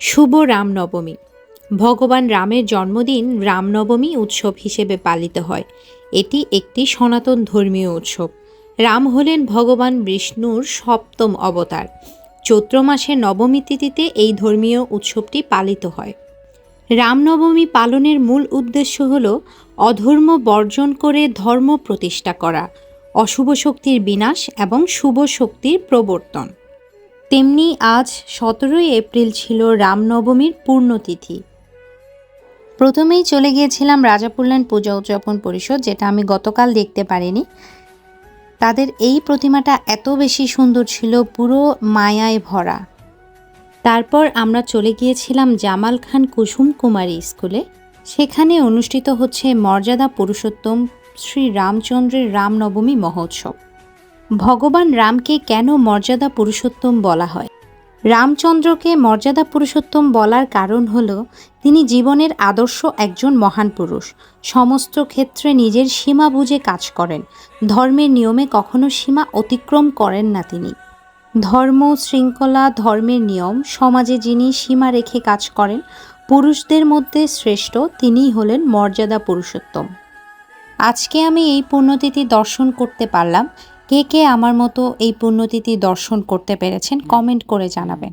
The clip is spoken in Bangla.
শুভ রামনবমী। ভগবান রামের জন্মদিন রামনবমী উৎসব হিসেবে পালিত হয়। এটি একটি সনাতন ধর্মীয় উৎসব। রাম হলেন ভগবান বিষ্ণুর সপ্তম অবতার। চৈত্র মাসের নবমী তিথিতে এই ধর্মীয় উৎসবটি পালিত হয়। রামনবমী পালনের মূল উদ্দেশ্য হল অধর্ম বর্জন করে ধর্ম প্রতিষ্ঠা করা, অশুভ শক্তির বিনাশ এবং শুভ শক্তির প্রবর্তন। তেমনি আজ সতেরোই এপ্রিল ছিল রামনবমীর পূর্ণতিথি। প্রথমেই চলে গিয়েছিলাম রাজাপুরল্যান্ড পূজা উদযাপন পরিষদ, যেটা আমি গতকাল দেখতে পারিনি। তাদের এই প্রতিমাটা এত বেশি সুন্দর ছিল, পুরো মায়ায় ভরা। তারপর আমরা চলে গিয়েছিলাম জামাল খান কুসুম কুমারী স্কুলে। সেখানে অনুষ্ঠিত হচ্ছে মর্যাদা পুরুষোত্তম শ্রী রামচন্দ্রের রামনবমী মহোৎসব। ভগবান রামকে কেন মর্যাদা পুরুষোত্তম বলা হয়? রামচন্দ্রকে মর্যাদা পুরুষোত্তম বলার কারণ হল, তিনি জীবনের আদর্শ একজন মহান পুরুষ। সমস্ত ক্ষেত্রে নিজের সীমা বুঝে কাজ করেন। ধর্মের নিয়মে কখনো সীমা অতিক্রম করেন না তিনি। ধর্ম, শৃঙ্খলা, ধর্মের নিয়ম, সমাজে যিনি সীমা রেখে কাজ করেন, পুরুষদের মধ্যে শ্রেষ্ঠ তিনিই হলেন মর্যাদা পুরুষোত্তম। আজকে আমি এই পুণ্যতিথি দর্শন করতে পারলাম। কে কে আমার মতো এই পুণ্যতিথি দর্শন করতে পেরেছেন কমেন্ট করে জানাবেন।